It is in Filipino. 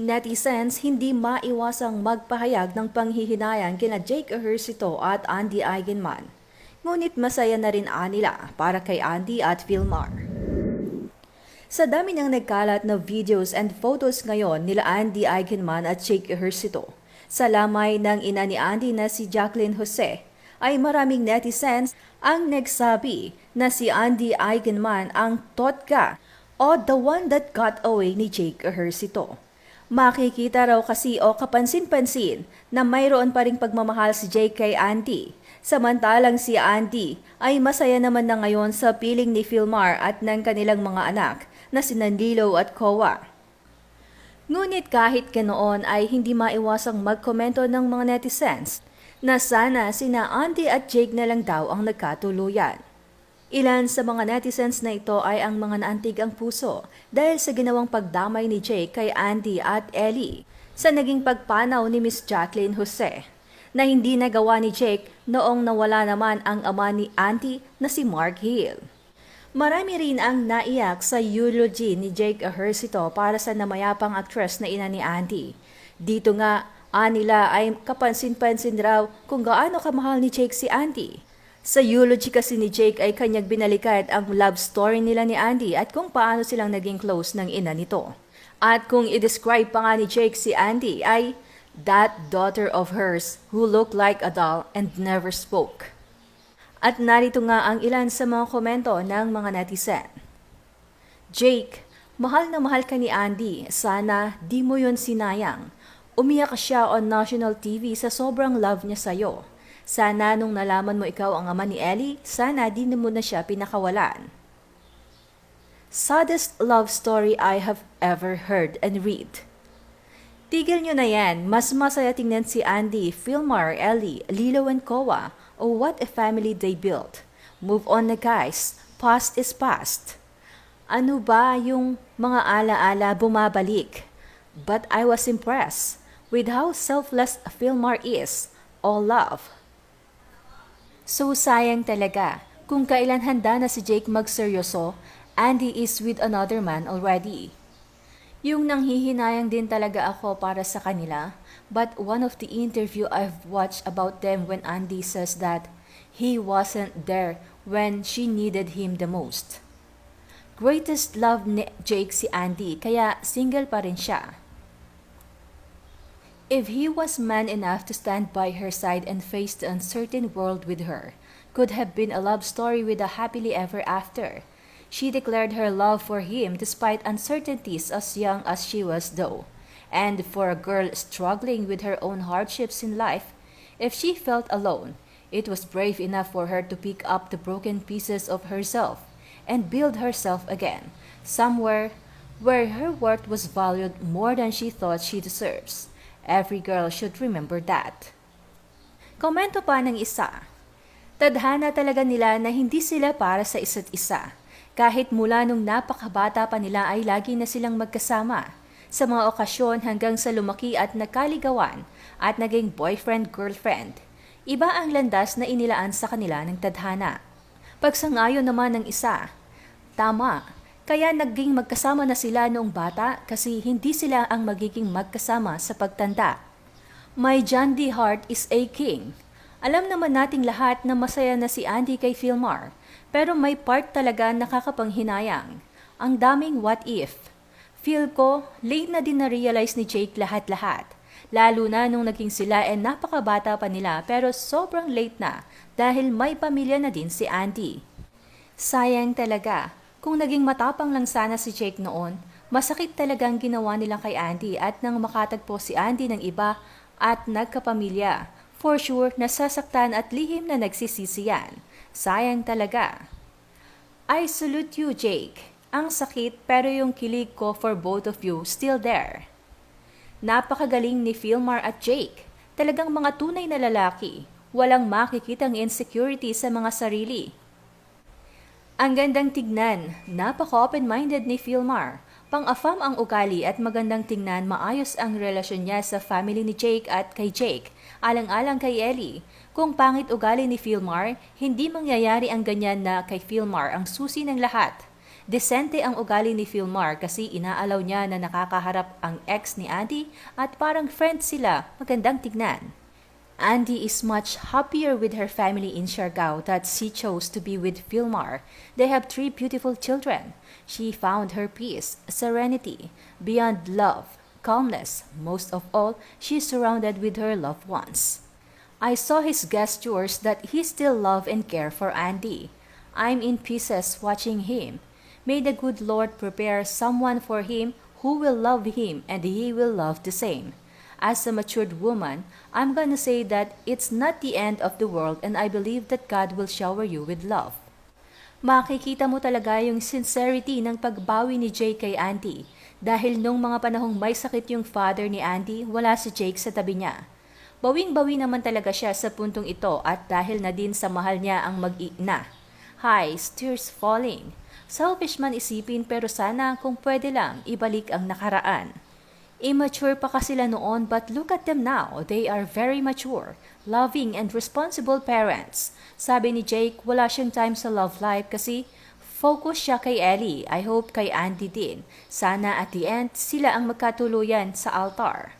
Netizens hindi maiwasang magpahayag ng panghihinayang kina Jake Ejercito at Andy Eigenman. Ngunit masaya na rin anila para kay Andy at Vilmar. Sa dami ng nagkalat na videos and photos ngayon nila Andy Eigenman at Jake Ejercito, sa lamay ng ina ni Andy na si Jacqueline Jose, ay maraming netizens ang nagsabi na si Andy Eigenman ang totka o the one that got away ni Jake Ejercito. Makikita raw kasi o kapansin-pansin na mayroon pa ring pagmamahal si Jake kay Andy. Samantalang si Andy ay masaya naman na ngayon sa piling ni Philmar at ng kanilang mga anak na si Nandilo at Kowa. Ngunit kahit ganoon ay hindi maiwasang magkomento ng mga netizens na sana sina Andy at Jake na lang daw ang nagkatuluyan. Ilan sa mga netizens na ito ay ang mga naantig ang puso dahil sa ginawang pagdamay ni Jake kay Andy at Ellie sa naging pagpanaw ni Miss Jacqueline Jose na hindi nagawa ni Jake noong nawala naman ang ama ni Andy na si Mark Hill. Marami rin ang naiyak sa eulogy ni Jake Ejercito para sa namayapang actress na ina ni Andy. Dito nga, anila ay kapansin-pansin raw kung gaano kamahal ni Jake si Andy. Sa eulogy kasi ni Jake ay kanyang binalikat ang love story nila ni Andy at kung paano silang naging close ng ina nito. At kung i-describe pa nga ni Jake si Andy ay that daughter of hers who looked like a doll and never spoke. At narito nga ang ilan sa mga komento ng mga netizen. Jake, mahal na mahal ka ni Andy. Sana di mo yon sinayang. Umiyak siya on national TV sa sobrang love niya sa'yo. Sana nung nalaman mo ikaw ang ama ni Ellie, sana di mo na siya pinakawalan. Saddest love story I have ever heard and read. Tigil nyo na yan. Mas masaya tingnan si Andy, Philmar, Ellie, Lilo and Koa. Oh, what a family they built. Move on na guys. Past is past. Ano ba yung mga ala-ala bumabalik? But I was impressed with how selfless Philmar is. All love. So sayang talaga. Kung kailan handa na si Jake magseryoso, Andy is with another man already. Yung nanghihinayang din talaga ako para sa kanila, but one of the interview I've watched about them when Andy says that he wasn't there when she needed him the most. Greatest love ni Jake si Andy, kaya single pa rin siya. If he was man enough to stand by her side and face the uncertain world with her, could have been a love story with a happily ever after. She declared her love for him despite uncertainties as young as she was though. And for a girl struggling with her own hardships in life, if she felt alone, it was brave enough for her to pick up the broken pieces of herself and build herself again, somewhere where her worth was valued more than she thought she deserves. Every girl should remember that. Komento pa ng isa. Tadhana talaga nila na hindi sila para sa isa't isa. Kahit mula nung napakabata pa nila ay lagi na silang magkasama. Sa mga okasyon hanggang sa lumaki at nagkaligawan at naging boyfriend-girlfriend. Iba ang landas na inilaan sa kanila ng tadhana. Pagsangayon naman ng isa, tama, kaya naging magkasama na sila noong bata kasi hindi sila ang magiging magkasama sa pagtanda. My John D. Heart is aching. Alam naman nating lahat na masaya na si Andy kay Philmar, pero may part talaga nakakapanghinayang. Ang daming what if. Feel ko, late na din na-realize ni Jake lahat-lahat. Lalo na nung naging sila ay napakabata pa nila pero sobrang late na dahil may pamilya na din si Andy. Sayang talaga, kung naging matapang lang sana si Jake noon, masakit talagang ginawa nila kay Andy at nang makatagpo si Andy ng iba at nagkapamilya, for sure nasasaktan at lihim na nagsisisi yan. Sayang talaga. I salute you, Jake. Ang sakit pero yung kilig ko for both of you still there. Napakagaling ni Philmar at Jake. Talagang mga tunay na lalaki. Walang makikitang insecurity sa mga sarili. Ang gandang tignan, napaka-open-minded ni Philmar. Pang-afam ang ugali at magandang tingnan maayos ang relasyon niya sa family ni Jake at kay Jake, alang-alang kay Ellie. Kung pangit ugali ni Philmar, hindi mangyayari ang ganyan na kay Philmar ang susi ng lahat. Desente ang ugali ni Philmar kasi inaalaw niya na nakakaharap ang ex ni Andy at parang friends sila, magandang tignan. Andy is much happier with her family in Siargao that she chose to be with Philmar. They have three beautiful children. She found her peace, serenity, beyond love, calmness. Most of all, she is surrounded with her loved ones. I saw his gestures that he still love and care for Andy. I'm in pieces watching him. May the good Lord prepare someone for him who will love him and he will love the same. As a matured woman, I'm gonna say that it's not the end of the world and I believe that God will shower you with love. Makikita mo talaga yung sincerity ng pagbawi ni Jake kay Andy dahil nung mga panahong may sakit yung father ni Andy, wala si Jake sa tabi niya. Bawing-bawi naman talaga siya sa puntong ito at dahil na din sa mahal niya ang mag-ina. Hi, tears falling. Selfish man isipin pero sana kung pwede lang ibalik ang nakaraan. Immature pa kasi sila noon but look at them now. They are very mature, loving and responsible parents. Sabi ni Jake, wala siyang time sa love life kasi focus siya kay Ellie. I hope kay Andy din. Sana at the end, sila ang magkatuluyan sa altar.